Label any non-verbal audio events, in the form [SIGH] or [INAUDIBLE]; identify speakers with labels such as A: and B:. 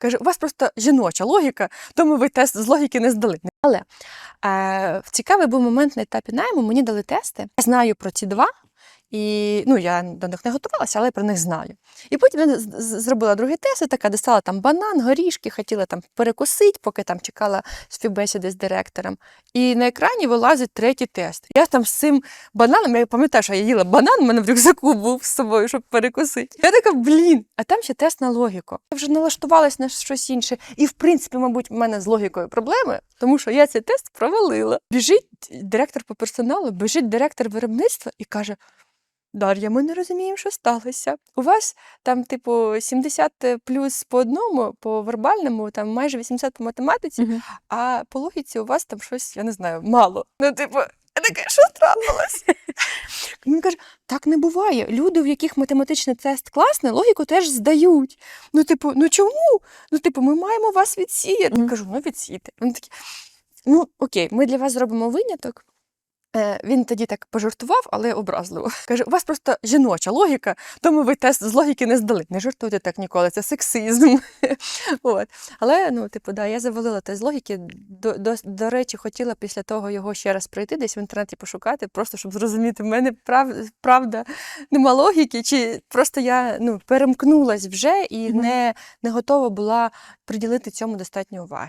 A: Каже, у вас просто жіноча логіка, тому ви тест з логіки не здали. Але е, цікавий був момент на етапі найму. Мені дали тести. Я знаю про ці два. І ну, я до них не готувалася, але про них знаю. І потім я зробила другий тест, і така достала там банан, горішки, хотіла там перекусити, поки там чекала співбесіди з директором. І на екрані вилазить третій тест. Я там з цим бананом, я пам'ятаю, що я їла банан, у мене в рюкзаку був з собою, щоб перекусити. Я така, блін, а там ще тест на логіку. Я вже налаштувалась на щось інше. І, в принципі, мабуть, в мене з логікою проблеми, тому що я цей тест провалила. Біжить директор по персоналу, біжить директор виробництва і каже: Дар'я, ми не розуміємо, що сталося. У вас там, типу, 70 плюс по одному, по вербальному, там майже 80 по математиці,
B: Мгм.
A: а по логіці у вас там щось, я не знаю, мало. Ну, типу, я така, що трапилось? [LAUGHS] Він каже: так не буває. Люди, в яких математичний тест класний, логіку теж здають. Ну, типу, ну чому? Ну, типу, ми маємо вас відсіяти.
B: Мгм.
A: Кажу, ну відсійте. Він такий, ну окей, ми для вас зробимо виняток. Е, Він тоді так пожартував, але образливо. [LAUGHS] Каже: у вас просто жіноча логіка, тому ви тест з логіки не здали. Не жартуйте так ніколи, це сексизм. [LAUGHS] От. Але ну, типу, да, я завалила тест з логіки. До, до, до речі, хотіла після того його ще раз пройти, десь в інтернеті пошукати, просто щоб зрозуміти, в мене прав, правда нема логіки, чи просто я ну, перемкнулась вже і
B: Мгм.
A: не, не готова була приділити цьому достатньо уваги.